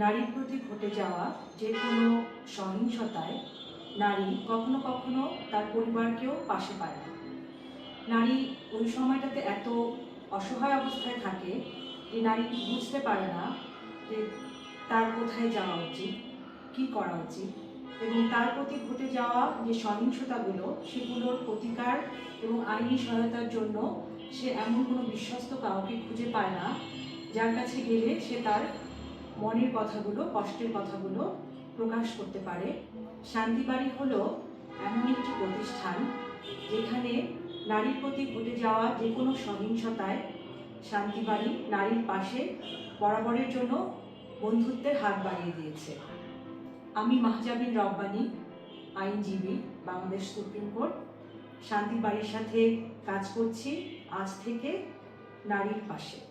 নারীর প্রতি ঘটে যাওয়া যে কোনো সহিংসতায় নারী কখনো কখনো তার পরিবারকেও পাশে পায় না। নারী ওই সময়টাতে এত অসহায় অবস্থায় থাকে যে নারী বুঝতে পারে না যে তার কোথায় যাওয়া উচিত, কী করা উচিত এবং তার প্রতি ঘটে যাওয়া যে সহিংসতাগুলো, সেগুলোর প্রতিকার এবং আইনি সহায়তার জন্য সে এমন কোনো বিশ্বস্ত কাউকে খুঁজে পায় না, যার কাছে গেলে সে তার মনের কথাগুলো, কষ্টের কথাগুলো প্রকাশ করতে পারে। শান্তিবাড়ি হলো এমন একটি প্রতিষ্ঠান যেখানে নারীর প্রতি ঘটে যাওয়া যে কোনো সহিংসতায় শান্তিবাড়ি নারীর পাশে বরাবরের জন্য বন্ধুত্বের হাত বাড়িয়ে দিয়েছে। আমি মাহজাবিন রব্বানি, আইনজীবী, বাংলাদেশ সুপ্রিম কোর্ট। শান্তিবাড়ির সাথে কাজ করছি আজ থেকে নারীর পাশে।